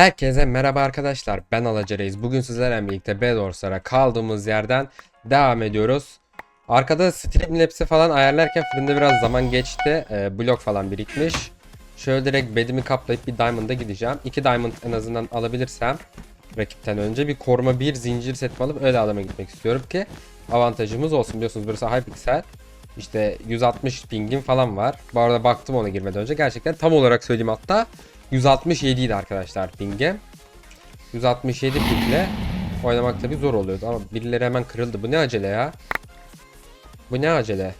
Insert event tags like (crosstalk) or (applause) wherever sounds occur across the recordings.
Herkese merhaba arkadaşlar. Ben Alaca. Bugün sizlerle birlikte Bedors'a kaldığımız yerden devam ediyoruz. Arkada Streamlabs'i falan ayarlarken fırında biraz zaman geçti. Ee, blok falan birikmiş. Şöyle direkt bedimi kaplayıp bir Diamond'a gideceğim. 2 Diamond en azından alabilirsem rakipten önce bir koruma bir zincir set alıp öyle adama gitmek istiyorum ki avantajımız olsun. Biliyorsunuz burası Hypixel. İşte 160 pingim falan var. Bu arada baktım ona girmeden önce. Gerçekten tam olarak söyleyeyim hatta 167 idi arkadaşlar pingim. 167 pingle oynamak tabi zor oluyordu ama birileri hemen kırıldı. Bu ne acele ya? Bu ne acele?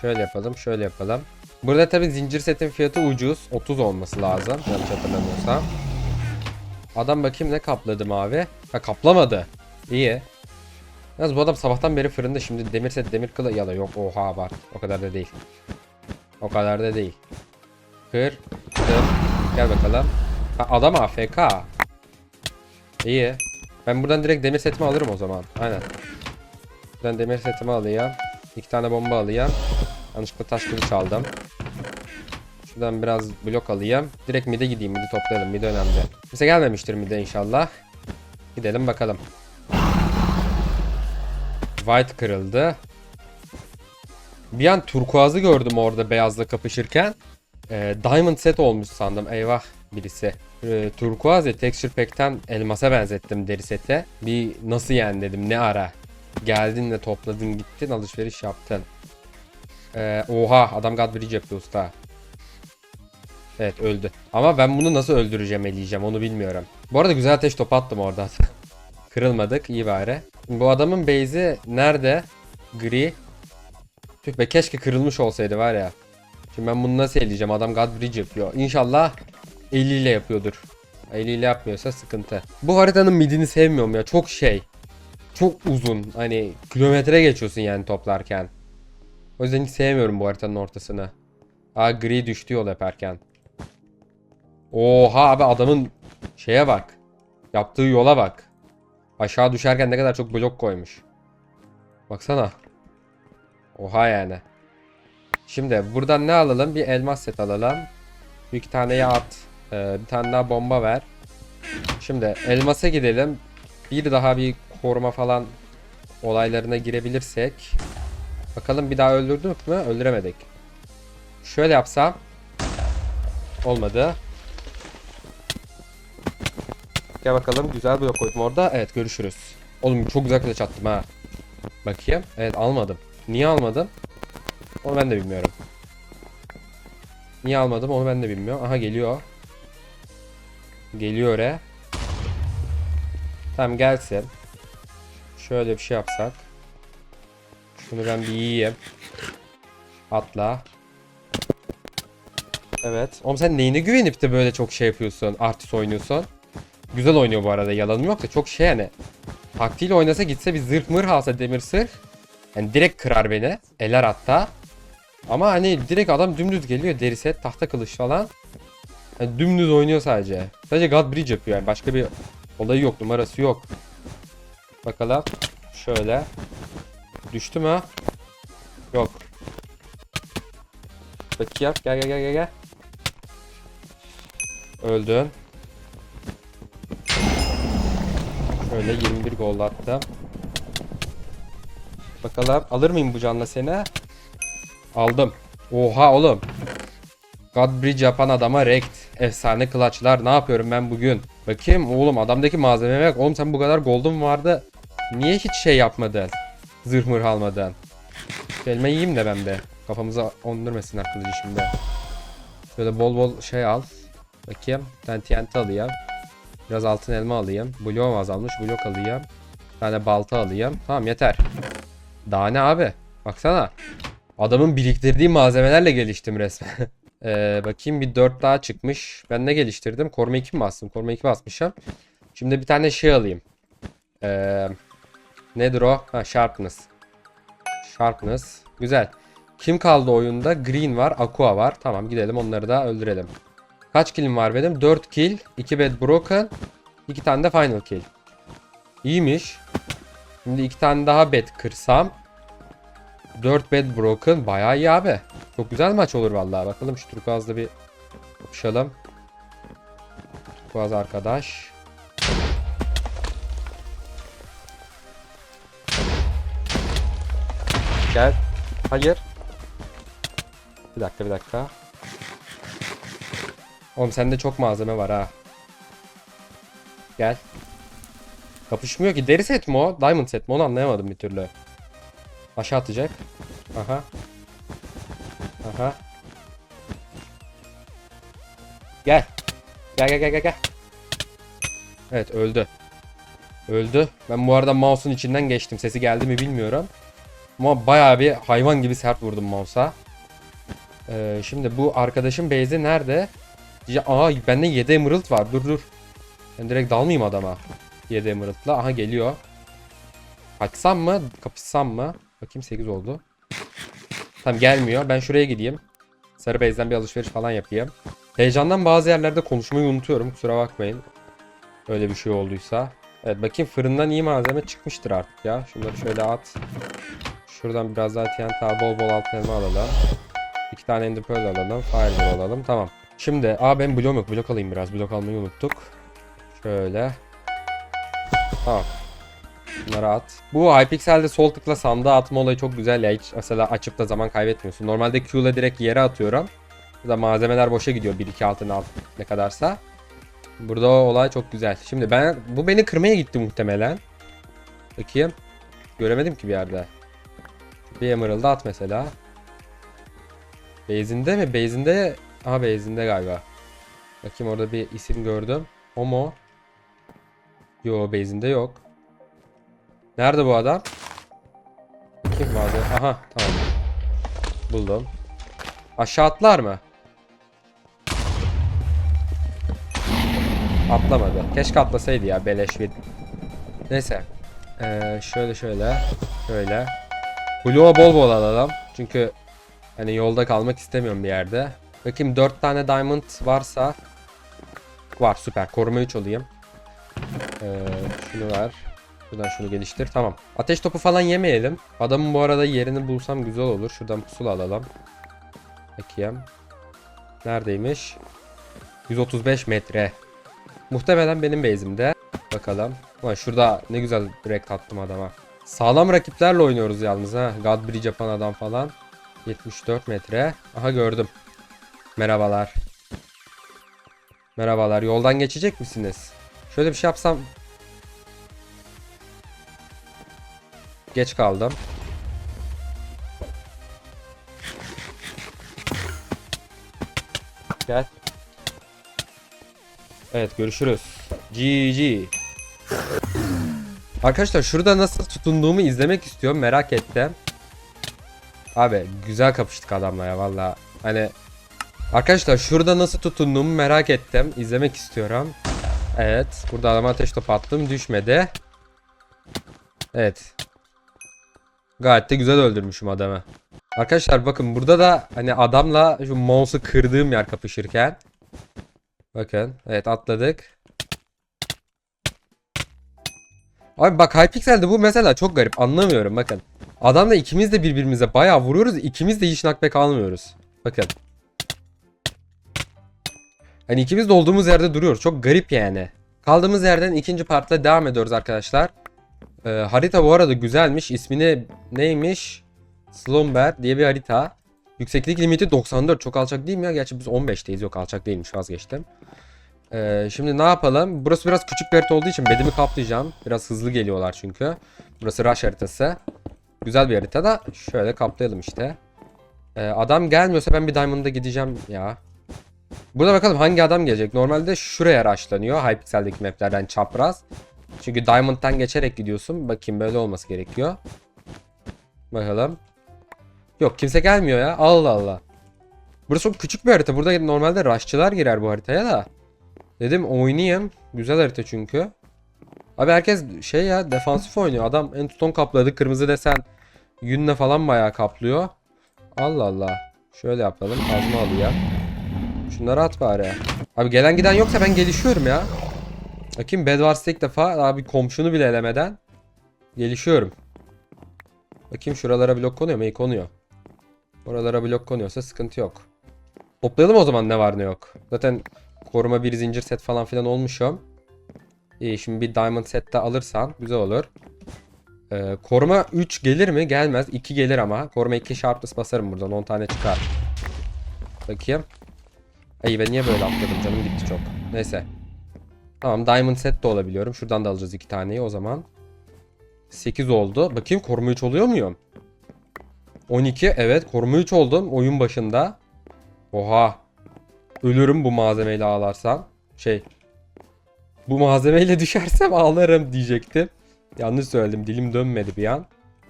Şöyle yapalım, şöyle yapalım. Burada tabi zincir setin fiyatı ucuz. 30 olması lazım. Yanlış hatırlamıyorsam. Adam bakayım ne kapladı mavi. Ha kaplamadı. İyi. Yalnız bu adam sabahtan beri fırında şimdi demir set demir kılı ya da yok oha var. O kadar da değil. O kadar da değil. Kır. Kır. Gel bakalım. Ha, adam AFK. İyi. Ben buradan direkt demir setimi alırım o zaman. Aynen. Buradan demir setimi alayım. İki tane bomba alayım. Yanlışlıkla taş kılıç aldım. Şuradan biraz blok alayım. Direkt mid'e gideyim. Mid'i toplayalım. Mid önemli. Kimse gelmemiştir mid'e inşallah. Gidelim bakalım. White kırıldı. Bir an turkuazı gördüm orada beyazla kapışırken. Ee, Diamond set olmuş sandım. Eyvah birisi. Ee, turkuaz ya texture pack'ten elmasa benzettim deri sete. Bir nasıl yani dedim ne ara. Geldin de topladın gittin alışveriş yaptın. Ee, oha adam God Bridge yapıyor usta. Evet öldü. Ama ben bunu nasıl öldüreceğim eleyeceğim onu bilmiyorum. Bu arada güzel ateş topu attım orada. (laughs) Kırılmadık iyi bari. Bu adamın base'i nerede? Gri. Tüh be keşke kırılmış olsaydı var ya. Şimdi ben bunu nasıl eleyeceğim? Adam God Bridge yapıyor. İnşallah eliyle yapıyordur. Eliyle yapmıyorsa sıkıntı. Bu haritanın midini sevmiyorum ya. Çok şey. Çok uzun. Hani kilometre geçiyorsun yani toplarken. O yüzden hiç sevmiyorum bu haritanın ortasını. Aa gri düştü yol yaparken. Oha abi adamın şeye bak. Yaptığı yola bak. Aşağı düşerken ne kadar çok blok koymuş. Baksana. Oha yani. Şimdi buradan ne alalım? Bir elmas set alalım. Bir iki tane at. Ee, bir tane daha bomba ver. Şimdi elmasa gidelim. Bir daha bir koruma falan olaylarına girebilirsek. Bakalım bir daha öldürdük mü? Öldüremedik. Şöyle yapsam. Olmadı. Gel bakalım güzel blok koydum orada. Evet görüşürüz. Oğlum çok güzel kılıç attım ha. Bakayım. Evet almadım. Niye almadım? Onu ben de bilmiyorum. Niye almadım onu ben de bilmiyorum. Aha geliyor. Geliyor he. Tamam gelsin. Şöyle bir şey yapsak. Şunu ben bir yiyeyim. Atla. Evet. Oğlum sen neyine güvenip de böyle çok şey yapıyorsun? Artist oynuyorsun. Güzel oynuyor bu arada yalanım yok da çok şey yani. Taktiğiyle oynasa gitse bir zırh mırh alsa demir sırh. Yani direkt kırar beni. Eler hatta. Ama hani direkt adam dümdüz geliyor deri set tahta kılıç falan. Yani dümdüz oynuyor sadece. Sadece God Bridge yapıyor yani başka bir olayı yok numarası yok. Bakalım. Şöyle. Düştü mü? Yok. Bakayım gel gel gel gel gel. Öldün. Şöyle 21 gol attım. Bakalım alır mıyım bu canla seni? Aldım. Oha oğlum. God Bridge yapan adama rekt. Efsane clutchlar. Ne yapıyorum ben bugün? Bakayım oğlum adamdaki malzemeye bak. Oğlum sen bu kadar gold'un vardı. Niye hiç şey yapmadın? Zırh mırh almadın. Kelime yiyeyim de ben de. Kafamıza ondurmasınlar kılıcı şimdi. Şöyle bol bol şey al. Bakayım. Bir tane TNT alayım. Biraz altın elma alayım. Bloğum azalmış. Blok alayım. Bir tane balta alayım. Tamam yeter. Daha ne abi? Baksana. Adamın biriktirdiği malzemelerle geliştim resmen. (laughs) ee, bakayım bir 4 daha çıkmış. Ben ne geliştirdim? Koruma 2 mi bastım? Koruma 2 basmışım. Şimdi bir tane şey alayım. Ee, nedir o? Ha Sharpness. Sharpness. Güzel. Kim kaldı oyunda? Green var. Aqua var. Tamam gidelim onları da öldürelim. Kaç killim var benim? 4 kill. 2 bed broken. 2 tane de final kill. İyiymiş. Şimdi 2 tane daha bed kırsam. 4 bed broken. Bayağı iyi abi. Çok güzel maç olur vallahi. Bakalım şu turkuazla bir kapışalım. Çıkmaz arkadaş. Gel. Hayır. Bir dakika bir dakika. Oğlum sende çok malzeme var ha. Gel. Kapışmıyor ki. Deri set mi o? Diamond set mi? Onu anlayamadım bir türlü. Aşağı atacak. Aha. Aha. Gel. Gel gel gel gel. Evet öldü. Öldü. Ben bu arada mouse'un içinden geçtim. Sesi geldi mi bilmiyorum. Ama bayağı bir hayvan gibi sert vurdum mouse'a. Ee, şimdi bu arkadaşın base'i nerede? Ya, aa bende 7 emerald var. Dur dur. Ben direkt dalmayayım adama. 7 emerald'la. Aha geliyor. Kaçsam mı? Kapışsam mı? Bakayım 8 oldu. Tamam gelmiyor. Ben şuraya gideyim. Sarı base'den bir alışveriş falan yapayım. Heyecandan bazı yerlerde konuşmayı unutuyorum. Kusura bakmayın. Öyle bir şey olduysa. Evet bakayım fırından iyi malzeme çıkmıştır artık ya. Şunları şöyle at. Şuradan biraz daha TNT bol bol altın elma alalım. İki tane ender pearl alalım. Fireball alalım. Tamam. Şimdi aa ben blok yok. Blok alayım biraz. Blok almayı unuttuk. Şöyle. Tamam. Bunları at. Bu Hypixel'de sol tıkla sandığa atma olayı çok güzel ya. Hiç mesela açıp da zaman kaybetmiyorsun. Normalde Q ile direkt yere atıyorum. Burada malzemeler boşa gidiyor. 1-2 altın alt ne kadarsa. Burada olay çok güzel. Şimdi ben bu beni kırmaya gitti muhtemelen. Bakayım. Göremedim ki bir yerde. Bir emerald at mesela. Base'inde mi? Base'inde Aha base'inde galiba. Bakayım orada bir isim gördüm. O mu? Yo base'inde yok. Nerede bu adam? Bakayım vardı. Aha tamam. Buldum. Aşağı atlar mı? Atlamadı. Keşke atlasaydı ya beleş bir. Neyse. Ee, şöyle şöyle. Şöyle. Blue'a bol bol alalım. Çünkü hani yolda kalmak istemiyorum bir yerde. Bakayım 4 tane diamond varsa var süper. Koruma 3 olayım. Ee, şunu ver. Şuradan şunu geliştir. Tamam. Ateş topu falan yemeyelim. Adamın bu arada yerini bulsam güzel olur. Şuradan pusula alalım. Bakayım. Neredeymiş? 135 metre. Muhtemelen benim base'imde. Bakalım. Ulan şurada ne güzel direkt attım adama. Sağlam rakiplerle oynuyoruz yalnız ha. Godbridge yapan adam falan. 74 metre. Aha gördüm. Merhabalar. Merhabalar. Yoldan geçecek misiniz? Şöyle bir şey yapsam. Geç kaldım. Gel. Evet görüşürüz. GG. Arkadaşlar şurada nasıl tutunduğumu izlemek istiyorum merak ettim. Abi güzel kapıştık adamla ya valla. Hani Arkadaşlar şurada nasıl tutunduğumu merak ettim. İzlemek istiyorum. Evet. Burada adama ateş topu attım. Düşmedi. Evet. Gayet de güzel öldürmüşüm adamı. Arkadaşlar bakın burada da hani adamla şu mouse'u kırdığım yer kapışırken. Bakın. Evet atladık. Abi bak Hypixel'de bu mesela çok garip. Anlamıyorum bakın. Adamla ikimiz de birbirimize bayağı vuruyoruz. İkimiz de hiç knockback almıyoruz. Bakın. Hani ikimiz de olduğumuz yerde duruyoruz. Çok garip yani. Kaldığımız yerden ikinci partla devam ediyoruz arkadaşlar. Ee, harita bu arada güzelmiş. İsmini neymiş? Slumber diye bir harita. Yükseklik limiti 94. Çok alçak değil mi ya? Gerçi biz 15'teyiz. Yok alçak değilmiş vazgeçtim. Ee, şimdi ne yapalım? Burası biraz küçük bir harita olduğu için bedimi kaplayacağım. Biraz hızlı geliyorlar çünkü. Burası rush haritası. Güzel bir harita da şöyle kaplayalım işte. Ee, adam gelmiyorsa ben bir Diamond'a gideceğim ya. Burada bakalım hangi adam gelecek. Normalde şuraya rushlanıyor. Hypixel'deki maplerden çapraz. Çünkü Diamond'dan geçerek gidiyorsun. Bakayım böyle olması gerekiyor. Bakalım. Yok kimse gelmiyor ya. Allah Allah. Burası çok küçük bir harita. Burada normalde rushçılar girer bu haritaya da. Dedim oynayayım. Güzel harita çünkü. Abi herkes şey ya defansif oynuyor. Adam en son kapladı. Kırmızı desen yünle falan bayağı kaplıyor. Allah Allah. Şöyle yapalım. Kazma alıyor. Şunları at bari. Abi gelen giden yoksa ben gelişiyorum ya. Bakayım Bedwars'ta ilk defa abi komşunu bile elemeden gelişiyorum. Bakayım şuralara blok konuyor mu? İyi konuyor. Oralara blok konuyorsa sıkıntı yok. Toplayalım o zaman ne var ne yok. Zaten Koruma bir zincir set falan filan olmuşum. İyi şimdi bir diamond set de alırsan güzel olur. Ee, koruma 3 gelir mi? Gelmez. 2 gelir ama. Koruma 2 sharpness basarım buradan. 10 tane çıkar. Bakayım. Ay ben niye böyle atladım? Canım gitti çok. Neyse. Tamam diamond set de olabiliyorum. Şuradan da alacağız 2 taneyi o zaman. 8 oldu. Bakayım koruma 3 oluyor muyum? 12 evet koruma 3 oldum oyun başında. Oha. Ölürüm bu malzemeyle ağlarsam. Şey. Bu malzemeyle (laughs) düşersem ağlarım diyecektim. Yanlış söyledim. Dilim dönmedi bir an.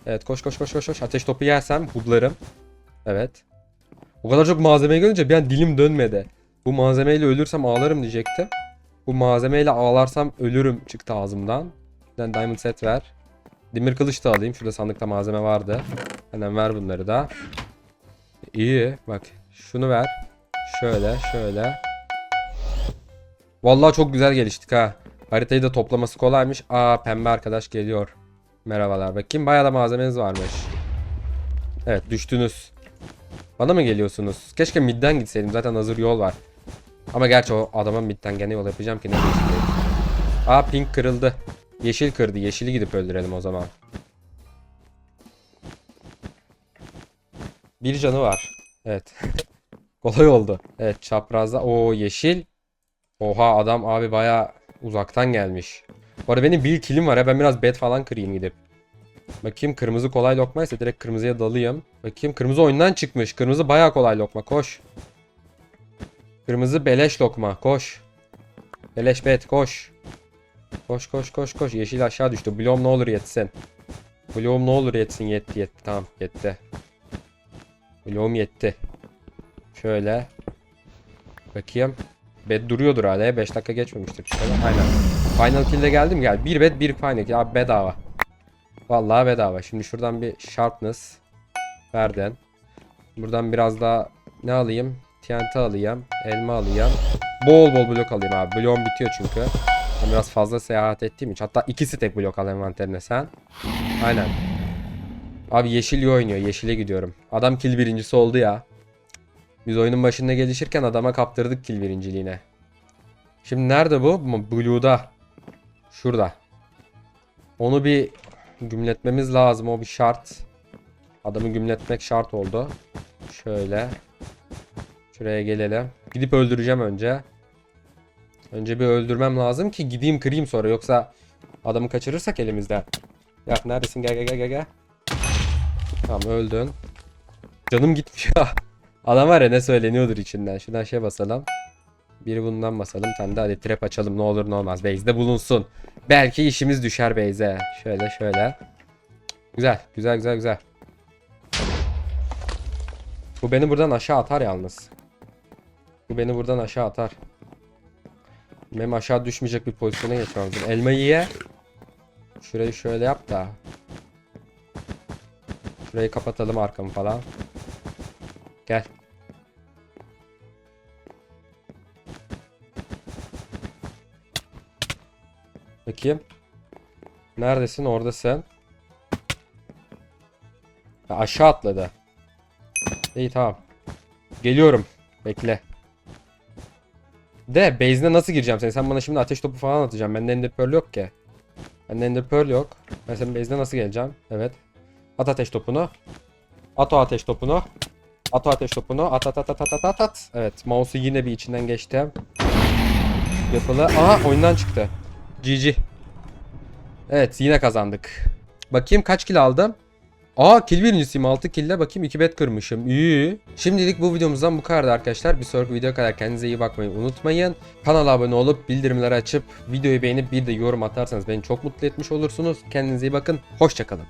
Evet koş koş koş koş koş. Ateş topu yersem hublarım. Evet. O kadar çok malzeme görünce bir an dilim dönmedi. Bu malzemeyle ölürsem ağlarım diyecektim. Bu malzemeyle ağlarsam ölürüm çıktı ağzımdan. Ben diamond set ver. Demir kılıç da alayım. Şurada sandıkta malzeme vardı. Hemen ver bunları da. İyi. Bak şunu ver. Şöyle şöyle. Vallahi çok güzel geliştik ha. Haritayı da toplaması kolaymış. Aa pembe arkadaş geliyor. Merhabalar. Bakayım bayağı da malzemeniz varmış. Evet düştünüz. Bana mı geliyorsunuz? Keşke midden gitseydim. Zaten hazır yol var. Ama gerçi o adama midden gene yol yapacağım ki ne değişikliği. Aa pink kırıldı. Yeşil kırdı. Yeşili gidip öldürelim o zaman. Bir canı var. Evet. (laughs) Kolay oldu. Evet çaprazda. o yeşil. Oha adam abi baya uzaktan gelmiş. Bu arada benim bir kilim var ya ben biraz bet falan kırayım gidip. Bakayım kırmızı kolay lokmaysa direkt kırmızıya dalayım. Bakayım kırmızı oyundan çıkmış. Kırmızı baya kolay lokma koş. Kırmızı beleş lokma koş. Beleş bet koş. Koş koş koş koş. Yeşil aşağı düştü. Bloğum ne olur yetsin. Bloğum ne olur yetsin. Yetti yetti. Tamam yetti. Bloğum yetti. Şöyle. Bakayım. Bed duruyordur hala. 5 dakika geçmemiştir. Şöyle. Aynen. Final kill'de geldim gel. Bir bed bir final kill. Abi bedava. Vallahi bedava. Şimdi şuradan bir sharpness. Verdin. Buradan biraz daha ne alayım? TNT alayım. Elma alayım. Bol bol blok alayım abi. Bloğum bitiyor çünkü. Ben biraz fazla seyahat ettiğim için. Hatta ikisi tek blok al envanterine sen. Aynen. Abi yeşil oynuyor. Yeşile gidiyorum. Adam kill birincisi oldu ya. Biz oyunun başında gelişirken adama kaptırdık kill birinciliğine. Şimdi nerede? Bu Blue'da. Şurada. Onu bir gümletmemiz lazım. O bir şart. Adamı gümletmek şart oldu. Şöyle. Şuraya gelelim. Gidip öldüreceğim önce. Önce bir öldürmem lazım ki gideyim kırayım sonra. Yoksa adamı kaçırırsak elimizde. Ya neredesin? Gel gel gel gel. Tamam öldün. Canım gitmiyor. (laughs) Adam var ya ne söyleniyordur içinden. Şuradan şey basalım. Biri bundan basalım. Sen de hadi trap açalım ne olur ne olmaz. Base'de bulunsun. Belki işimiz düşer base'e. Şöyle şöyle. Güzel güzel güzel güzel. Bu beni buradan aşağı atar yalnız. Bu beni buradan aşağı atar. Benim aşağı düşmeyecek bir pozisyona geçmem lazım. Elmayı ye. Şurayı şöyle yap da. Şurayı kapatalım arkamı falan. Gel. Bakayım. Neredesin? Oradasın. Ha, aşağı atladı. İyi tamam. Geliyorum. Bekle. De base'ine nasıl gireceğim seni? Sen bana şimdi ateş topu falan atacaksın. Bende ender pearl yok ki. Bende ender pearl yok. Ben senin base'ine nasıl geleceğim? Evet. At ateş topunu. At o ateş topunu. At o ateş topunu. At at at at at at at. Evet mouse'u yine bir içinden geçtim. Yapılı. Aha oyundan çıktı. GG. Evet yine kazandık. Bakayım kaç kill aldım. Aa kill birincisiyim 6 kill'le bakayım 2 bet kırmışım. İyi. Şimdilik bu videomuzdan bu kadar arkadaşlar. Bir sonraki video kadar kendinize iyi bakmayı unutmayın. Kanala abone olup bildirimleri açıp videoyu beğenip bir de yorum atarsanız beni çok mutlu etmiş olursunuz. Kendinize iyi bakın. Hoşçakalın.